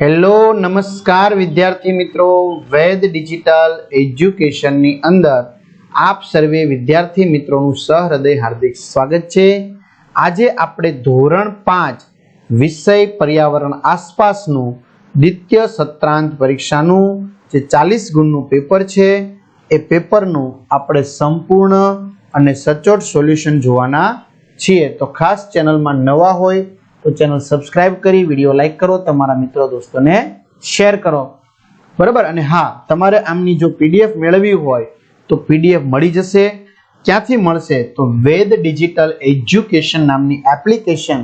Hello, નમસ્કાર વિદ્યાર્થી મિત્રો. વેદ ડિજિટલ એજ્યુકેશનની અંદર આપ સર્વે વિદ્યાર્થી મિત્રોનું સહૃદય હાર્દિક સ્વાગત છે. આજે આપણે ધોરણ પાંચ વિષય પર્યાવરણ આસપાસનું દ્વિતીય સત્રાંત પરીક્ષાનું જે ચાલીસ ગુણનું પેપર છે, એ પેપરનું આપણે સંપૂર્ણ અને સચોટ સોલ્યુશન જોવાના છીએ. તો ખાસ ચેનલમાં નવા હોય તો ચેનલ સબસ્ક્રાઇબ કરી, વીડિયો લાઈક કરો, તમારા મિત્રો દોસ્તોને શેર કરો. બરાબર? અને હા, તમારે આમની જો પીડીએફ મેળવવી હોય, તો પીડીએફ મળી જશે. ક્યાંથી મળશે? તો વેદ ડિજિટલ એજ્યુકેશન નામની એપ્લિકેશન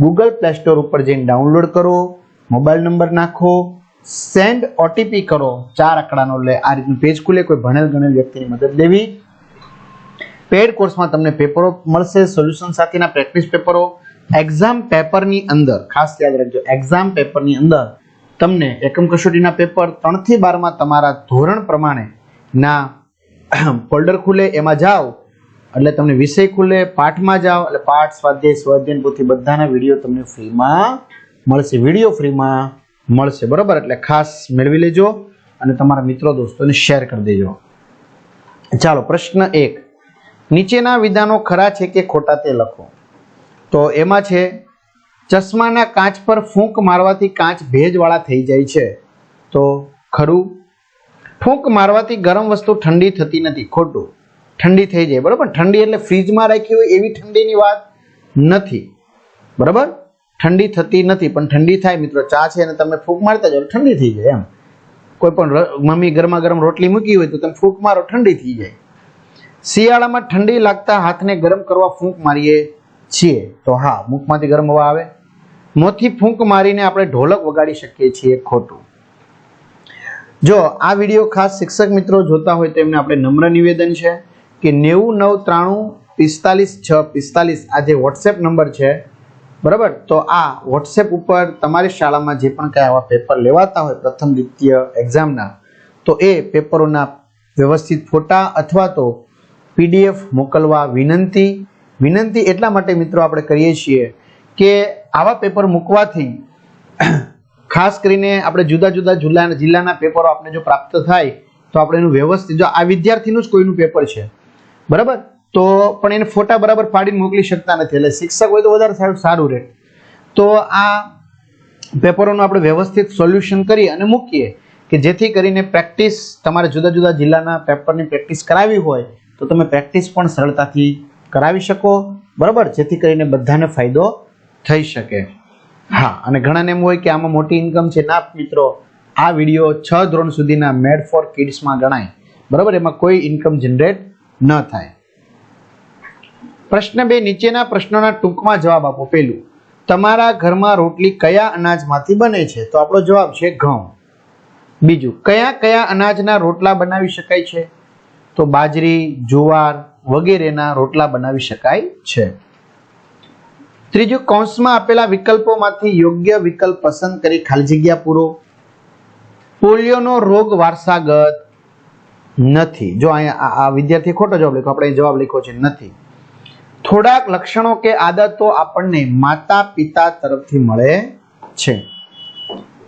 ગૂગલ પ્લે સ્ટોર ઉપર જઈને ડાઉનલોડ કરો, મોબાઈલ નંબર નાખો, સેન્ડ ઓટીપી કરો. ચાર આંકડાનો લે, આ રીતનું પેજ ખુલે, કોઈ ભણેલ ગણેલ વ્યક્તિની મદદ લેવી. પેડ કોર્સમાં તમને પેપરો મળશે, સોલ્યુશન સાથેના પ્રેક્ટિસ પેપરો. એક્ઝામ પેપરની અંદર, ખાસ યાદ રાખજો એક્ઝામ પેપરની અંદર તમને એકમ કસોટીના પેપર ત્રણથી બારમાં તમારા ધોરણ પ્રમાણે ના ફોલ્ડર ખુલે, એમાં જાઓ. એટલે તમને વિષય ખુલે, પાઠમાં જાઓ. એટલે પાઠ, સ્વાધ્યાય સ્વાધ્યાય પોથી બધાના વીડિયો તમને ફ્રીમાં મળશે. વીડિયો ફ્રીમાં મળશે. બરાબર? એટલે ખાસ મેળવી લેજો અને તમારા મિત્રો, દોસ્તોને શેર કરી દેજો. ચાલો, પ્રશ્ન એક. નીચેના વિધાનો ખરા છે કે ખોટા તે લખો? તો એમાં છે, ચશ્માના કાચ પર ફૂંક મારવાથી કાચ ભેજવાળા થઈ જાય છે. તો ખરું, ફૂંક મારવાથી ગરમ વસ્તુ ઠંડી થતી નથી, ખોટું. ઠંડી થઈ જાય, બરાબર? ઠંડી એટલે ફ્રીજમાં રાખી હોય એવી ઠંડીની વાત નથી. બરાબર? ઠંડી થતી નથી, પણ ઠંડી થાય મિત્રો, ચા છે અને તમે ફૂંક મારતા જાઓ ઠંડી થઈ જાય એમ. કોઈ પણ મમ્મી ગરમા ગરમ રોટલી મૂકી હોય તો તમે ફૂંક મારો, ઠંડી થઈ જાય. શિયાળામાં ઠંડી લાગતા હાથને ગરમ કરવા ફૂંક મારીએ છીએ. તો હા, મુખમાંથી ગરમ હવા આવે. મોંથી ફૂંક મારીને આપણે ઢોલક વગાડી શકીએ છીએ ખોટું. જો, આ વીડિયો ખાસ શિક્ષક મિત્રો જોતા હોય તો એમને આપણે નમ્ર નિવેદન છે કે નેવું નવ ત્રાણું પિસ્તાલીસ છ પિસ્તાલીસ આ જે વોટ્સએપ નંબર છે, બરાબર? તો આ વોટ્સએપ ઉપર તમારી શાળામાં જે પણ કાંઈ આવા પેપર લેવાતા હોય, પ્રથમ દ્વિતીય એક્ઝામના તો એ પેપરોના વ્યવસ્થિત ફોટા અથવા તો પીડીએફ મોકલવા વિનંતી વિનંતી એટલા માટે મિત્રો આપણે કરીએ છીએ કે આવા પેપર મૂકવાથી ખાસ કરીને આપણે જુદા જુદા જિલ્લા જિલ્લાના પેપરો આપણે જો પ્રાપ્ત થાય તો આપણે એનું વ્યવસ્થિત, જો આ વિદ્યાર્થીનું જ કોઈનું પેપર છે. બરાબર? તો પણ એને ફોટા બરાબર પાડીને મોકલી શકતા નથી. એટલે શિક્ષક હોય તો વધારે સારું સારું રહે. તો આ પેપરોનું આપણે વ્યવસ્થિત સોલ્યુશન કરી અને મૂકીએ કે જેથી કરીને પ્રેક્ટિસ તમારે જુદા જુદા જિલ્લાના પેપરની પ્રેક્ટિસ કરાવી હોય તો તમે પ્રેક્ટિસ પણ સરળતાથી કરાવી શકો, બરાબર? જેથી કરીને બધાને ફાયદો થઈ શકે. હા, અને ઘણાને એમ હોય કે આમાં મોટી ઇન્કમ છે. ના મિત્રો, આ વીડિયો છ ધોરણ સુધીના મેડ ફોર કિડ્સમાં ગણાય. બરાબર? એમાં કોઈ ઇન્કમ જનરેટ ન થાય. પ્રશ્ન બે, નીચેના પ્રશ્નોના ટૂંકમાં જવાબ આપો. પેલું તમારા ઘરમાં રોટલી કયા અનાજમાંથી બને છે? તો આપણો જવાબ છે ઘઉં. બીજું, કયા કયા અનાજના રોટલા બનાવી શકાય છે? તો બાજરી, જુવાર વગેરેના રોટલા બનાવી શકાય છે. ત્રીજું, કૌંસમાં આપેલા વિકલ્પોમાંથી યોગ્ય વિકલ્પ પસંદ કરી ખાલી જગ્યા પૂરો. પોલિયોનો રોગ વારસાગત નથી. જો અહીંયા આ- વિદ્યાર્થી ખોટો જવાબ લખ્યો, આપણે જવાબ લખ્યો છે નથી. થોડાક લક્ષણો કે આદતો આપણને માતા પિતા તરફથી મળે છે.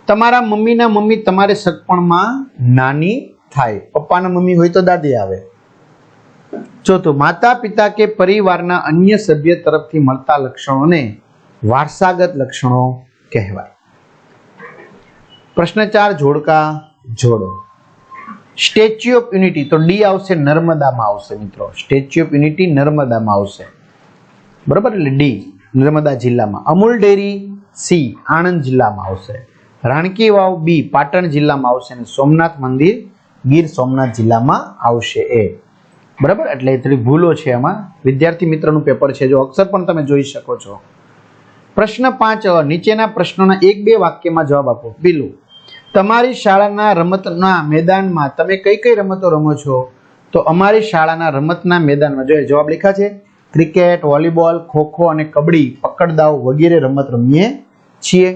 તમારા મમ્મીના મમ્મી તમારે સગપણમાં નાની થાય. પપ્પાના મમ્મી હોય તો દાદી આવે. ચોથું માતા પિતા કે પરિવારના અન્ય સભ્ય તરફથી મળતા લક્ષણોને વારસાગત લક્ષણો કહેવાય. પ્રશ્ન ચાર, જોડકા, જોડો. સ્ટેચ્યુ ઓફ યુનિટી, તો ડી આવશે, નર્મદામાં આવશે મિત્રો. સ્ટેચ્યુ ઓફ યુનિટી નર્મદામાં આવશે. બરાબર? એટલે ડી, નર્મદા જિલ્લામાં. અમૂલ ડેરી, સી, આણંદ જિલ્લામાં આવશે. રાણકી વાવ, બી, પાટણ જિલ્લામાં આવશે અને સોમનાથ મંદિર ગીર સોમનાથ જિલ્લામાં આવશે એ. બરાબર? એટલે થોડી ભૂલો છે એમાં. વિદ્યાર્થી મિત્રનું પેપર છે, જો અક્ષર પણ તમે જોઈ શકો છો. પ્રશ્ન પાંચ નીચેના પ્રશ્નોના એક બે વાક્યમાં જવાબ આપો. પેલું, તમારી શાળાના રમતના મેદાનમાં તમે કઈ કઈ રમતો રમો છો? તો અમારી શાળાના રમતના મેદાનમાં, જો એ જવાબ લખ્યા છે, ક્રિકેટ, વોલીબોલ, ખોખો અને કબડ્ડી, પકડદાવ વગેરે રમત રમીએ છીએ.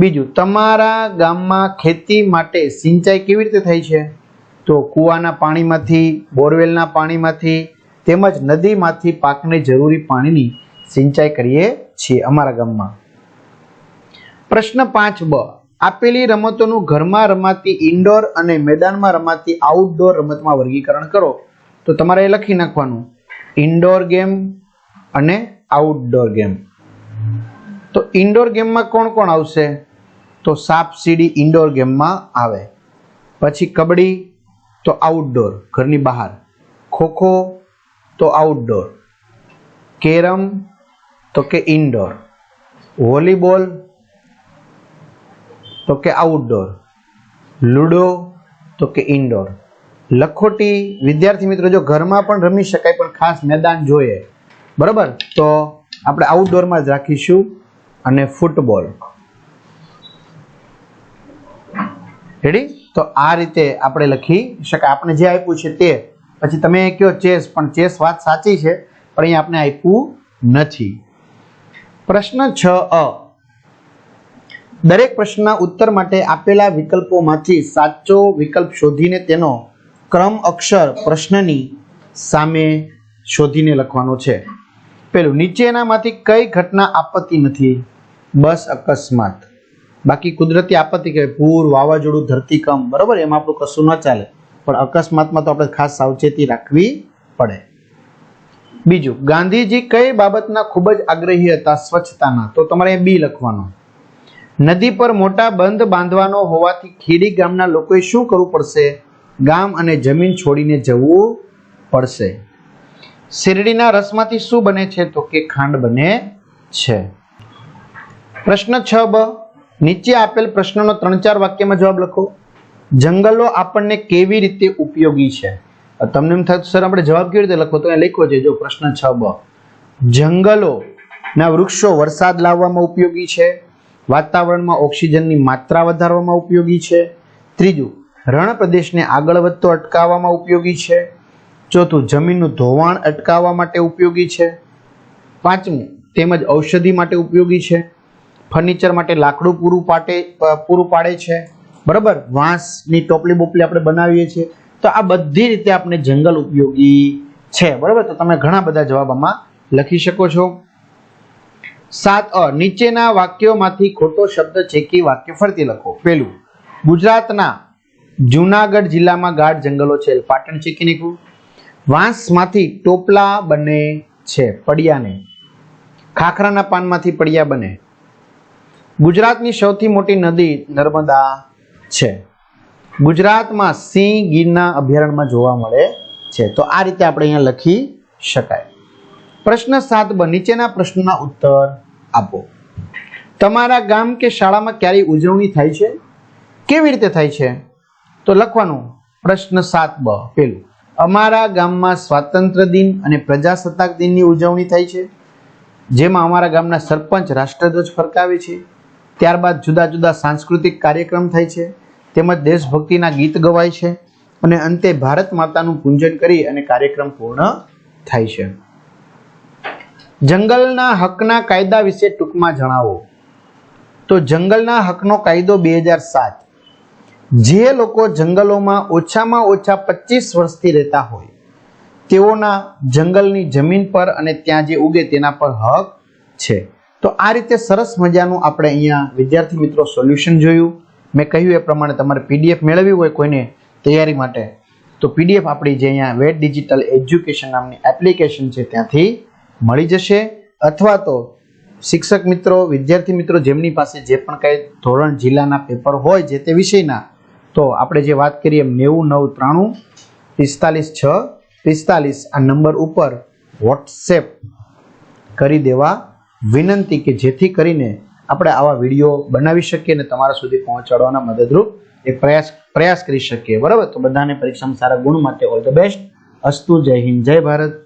બીજું, તમારા ગામમાં ખેતી માટે સિંચાઈ કેવી રીતે થાય છે? તો કૂવાના પાણીમાંથી, બોરવેલના પાણીમાંથી તેમજ નદીમાંથી પાકને જરૂરી પાણીની સિંચાઈ કરીએ છીએ અમારા ગામમાં. પ્રશ્ન પાંચ બ. આપેલી રમતોનું ઘરમાં રમાતી ઇન્ડોર અને મેદાનમાં રમાતી આઉટડોર રમતમાં વર્ગીકરણ કરો. તો તમારે એ લખી નાખવાનું. ઇન્ડોર ગેમ અને આઉટડોર ગેમ તો ઇન્ડોર ગેમમાં કોણ કોણ આવશે? તો સાપ સીડી ઇન્ડોર ગેમમાં આવે. પછી કબડ્ડી તો આઉટડોર ઘરની બહાર. ખોખો, તો આઉટડોર કેરમ, તો કે ઇન્ડોર વોલીબોલ, તો કે આઉટડોર લૂડો, તો કે ઇન્ડોર લખોટી, વિદ્યાર્થી મિત્રો, જો ઘરમાં પણ રમી શકાય, પણ ખાસ મેદાન જોઈએ. બરાબર? તો આપણે આઉટડોરમાં જ રાખીશું અને ફૂટબોલ રેડી તો આ રીતે આપણે લખી શકાય. આપણે જે આપ્યું છે તે. પછી તમે કહો ચેસ, પણ ચેસ વાત સાચી છે, પણ અહીંયા આપણે આપ્યું નથી. પ્રશ્ન છ અ. દરેક પ્રશ્નના ઉત્તર માટે આપેલા વિકલ્પોમાંથી સાચો વિકલ્પ શોધીને તેનો ક્રમ અક્ષર પ્રશ્નની સામે શોધીને લખવાનો છે. પેલું, નીચેનામાંથી કઈ ઘટના આપત્તિ નથી? બસ અકસ્માત. બાકી કુદરતી આપત્તિ કે પૂર, વાવાઝોડું, ધરતીકંપ, બરોબર, એમાં આપણું કશું ન ચાલે. પણ અકસ્માતમાં તો આપણે ખાસ સાવચેતી રાખવી પડે. બીજું, ગાંધીજી કઈ બાબતના ખૂબ જ આગ્રહી હતા સ્વચ્છતાના? તો તમારે બી લખવાનો. નદી પર મોટા બંધ બાંધવાનો હોવાથી ખેડી ગામના લોકોએ શું કરવું પડશે? ગામ અને જમીન છોડીને જવું પડશે. શેરડીના રસમાંથી શું બને છે? તો કે ખાંડ બને છે. પ્રશ્ન છ બ. નીચે આપેલ પ્રશ્નનો ત્રણ ચાર વાક્યમાં જવાબ લખો. જંગલો આપણને કેવી રીતે ઉપયોગી છે? તમને એમ થાય સર આપણે જવાબ કેવી રીતે લખો? તો એ લખ્યો છે, જો પ્રશ્ન છ બ. જંગલો ના વૃક્ષો વરસાદ લાવવામાં ઉપયોગી છે. વાતાવરણમાં ઓક્સિજનની માત્રા વધારવામાં ઉપયોગી છે. ત્રીજું રણ પ્રદેશને આગળ વધતો અટકાવવામાં ઉપયોગી છે. ચોથું, જમીનનું ધોવાણ અટકાવવા માટે ઉપયોગી છે. પાંચમું, તેમજ ઔષધિ માટે ઉપયોગી છે. ફર્નિચર માટે લાકડું પૂરું પાટે પૂરું પાડે છે. બરાબર? વાંસની ટોપલી બોપલી આપણે બનાવીએ છીએ. તો આ બધી રીતે આપણે જંગલ ઉપયોગી છે. બરાબર? તો તમે ઘણા બધા જવાબ આમાં લખી શકો છો. સાત અ, નીચેના વાક્યોમાંથી ખોટો શબ્દ ચેકી વાક્ય ફરતી લખો. પેલું ગુજરાતના જુનાગઢ જિલ્લામાં ગાઢ જંગલો છે. પાટણ ચેકી નીકળું વાંસમાંથી ટોપલા બને છે, પડિયાને. ખાખરાના પાનમાંથી પડિયા બને. ગુજરાતની સૌથી મોટી નદી નર્મદા છે. ગુજરાતમાં સિંહ ગીરના અભયારણ્યમાં જોવા મળે છે. તો આ રીતે આપણે અહીંયા લખી શકાય. પ્રશ્ન સાત બ નીચેના પ્રશ્નના ઉત્તર આપો. તમારા ગામ કે શાળામાં ક્યારેય ઉજવણી થાય છે? કેવી રીતે થાય છે? તો લખવાનું, પ્રશ્ન સાત બ, પેલું. અમારા ગામમાં સ્વાતંત્ર્ય દિન અને પ્રજાસત્તાક દિનની ઉજવણી થાય છે, જેમાં અમારા ગામના સરપંચ, રાષ્ટ્રધ્વજ ફરકાવે છે. ત્યારબાદ જુદા જુદા સાંસ્કૃતિક કાર્યક્રમ થાય છે, તેમજ દેશભક્તિના ગીત ગવાય છે અને અંતે ભારત માતાનું પૂજન કરી અને કાર્યક્રમ પૂર્ણ થાય છે. જંગલના હકના કાયદા વિશે ટૂંકમાં જણાવો. તો જંગલના હકનો કાયદો બે હજાર સાત. જે લોકો જંગલોમાં ઓછામાં ઓછા પચીસ વર્ષથી રહેતા હોય, તેઓના જંગલની જમીન પર અને ત્યાં જે ઉગે તેના પર હક છે. તો આ રીતે સરસ મજાનું આપણે અહીંયા વિદ્યાર્થી મિત્રો સોલ્યુશન જોયું. મેં કહ્યું એ પ્રમાણે તમારે પીડીએફ મેળવવી હોય કોઈને તૈયારી માટે, તો પીડીએફ આપણી જે અહીંયા વેટ ડિજિટલ એજ્યુકેશન નામની એપ્લિકેશન છે ત્યાંથી મળી જશે. અથવા તો શિક્ષક મિત્રો, વિદ્યાર્થી મિત્રો જેમની પાસે જે પણ કાંઈ ધોરણ જિલ્લાના પેપર હોય જે તે વિષયના, તો આપણે જે વાત કરીએ નેવું નવ ત્રાણું પિસ્તાલીસ છ પિસ્તાલીસ આ નંબર ઉપર વોટ્સએપ કરી દેવા વિનંતી કે જેથી કરીને આપણે આવા વીડિયો બનાવી શકીએ અને તમારા સુધી પહોંચાડવાના મદદરૂપ એ પ્રયાસ પ્રયાસ કરી શકીએ. બરાબર? તો બધાને પરીક્ષામાં સારા ગુણ માટે ઓલ ધ બેસ્ટ. અસ્તુ, જય હિન્દ, જય ભારત.